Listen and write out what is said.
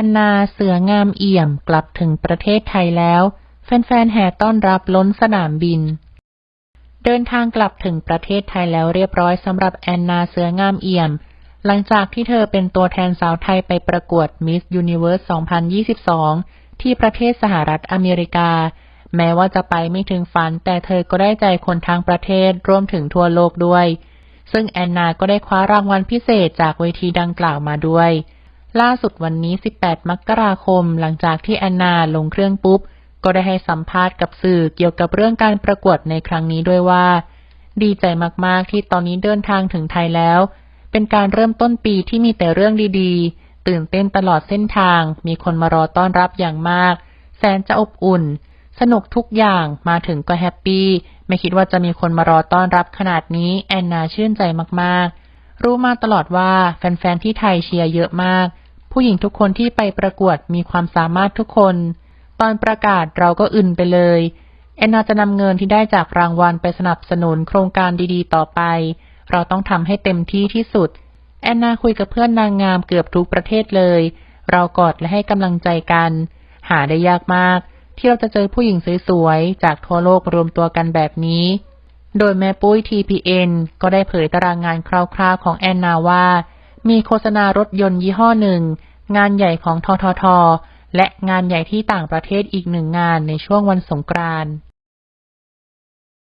อนนาเสืองามเอี่ยมกลับถึงประเทศไทยแล้ว แฟนๆแห่ต้อนรับล้นสนามบิน เดินทางกลับถึงประเทศไทยแล้วเรียบร้อยสำหรับแอนนาเสืองามเอี่ยม หลังจากที่เธอเป็นตัวแทนสาวไทยไปประกวด Miss Universe 2022 ที่ประเทศสหรัฐอเมริกา แม้ว่าจะไปไม่ถึงฝัน แต่เธอก็ได้ใจคนทั้งประเทศรวมถึงทั่วโลกด้วย ซึ่งแอนนาก็ได้คว้ารางวัลพิเศษจากเวทีดังกล่าวมาด้วย ล่าสุดวันนี้ 18 มกราคม หลังจากที่แอนนาลงเครื่องปุ๊บ ก็ได้ให้สัมภาษณ์กับสื่อเกี่ยวกับเรื่องการประกวดในครั้งนี้ด้วยว่า ดีใจมากๆที่ตอนนี้เดินทางถึงไทยแล้ว เป็นการเริ่มต้นปีที่มีแต่เรื่องดีๆ ตื่นเต้นตลอดเส้นทาง มีคนมารอต้อนรับอย่างมาก แสนจะอบอุ่น สนุกทุกอย่างมาถึงก็แฮปปี้ ไม่คิดว่าจะมีคนมารอต้อนรับขนาดนี้แอนนาชื่นใจมากๆ รู้มาตลอดว่าแฟนๆที่ไทยเชียร์เยอะมาก ผู้หญิงทุกคนที่ไปประกวดมีความสามารถทุกคน ตอนประกาศเราก็อึนไปเลย แอนนาจะนำเงินที่ได้จากรางวัลไปสนับสนุนโครงการดีๆ ต่อไป เราต้องทำให้เต็มที่ที่สุด แอนนาคุยกับเพื่อนนางงามเกือบทุกประเทศเลย เรากอดและให้กำลังใจกัน หาได้ยากมาก ที่เราจะเจอผู้หญิงสวยๆ จากทั่วโลกรวมตัวกันแบบนี้ โดยแม่ปุ้ย TPN ก็ได้เผยตารางงานคร่าวๆของแอนนาว่า มีโฆษณารถยนต์ยี่ห้อหนึ่ง งานใหญ่ของททท และงานใหญ่ที่ต่างประเทศอีกหนึ่งงานในช่วงวันสงกรานต์